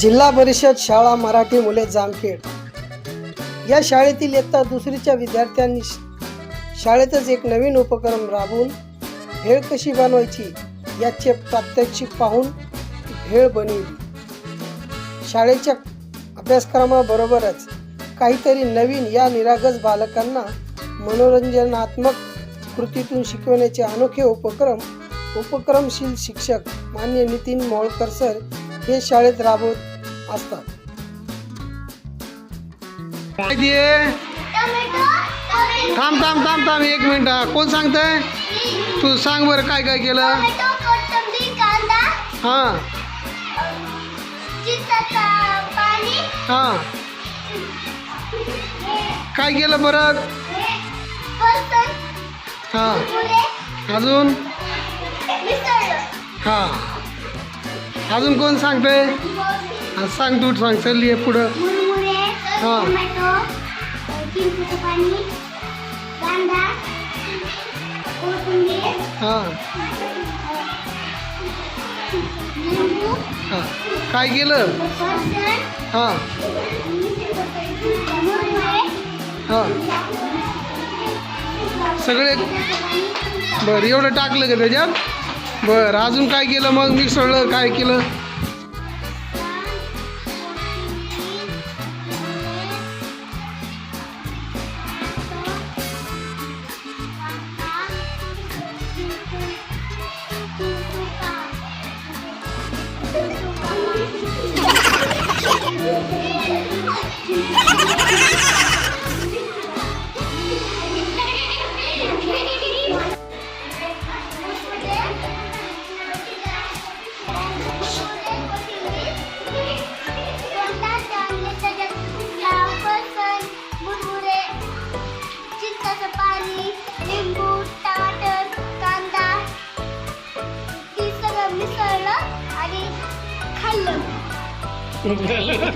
जिल्हा परिषद शाळा मराठी मुले जामखेड. या शाळेतील इयत्ता दुसरीच्या विद्यार्थ्यांनी शाळेतच एक नवीन उपक्रम राबवून भेळ कशी बनवायची याचे प्रात्यक्षिक पाहून भेळ बनवली. शाळेच्या अभ्यासक्रमाबरोबरच काहीतरी नवीन या निरागस बालकांना मनोरंजनात्मक कृतीतून शिकवण्याचे अनोखे उपक्रम उपक्रमशील शिक्षक मान्य नितीन मोळकर सर हे शाळेत राबवत असतात. काय थांब थांब थांब थांब एक मिनिट. हा. कोण सांगतंय? तू सांग बरं काय काय केलं. टोमॅटो कोथिंबीर कांदा. हां. हां. काय केलं परत? हां अजून? हां. अजून कोण सांगतंय? हा, सांग तू सांग चल ये पुढं. हा. हां. लिंबू हां. काय केलं? हां. हां. सगळे बरं एवढं टाकलं का त्याच्यात? बरं अजून काय केलं मग? मिसळलं काय केलं? हे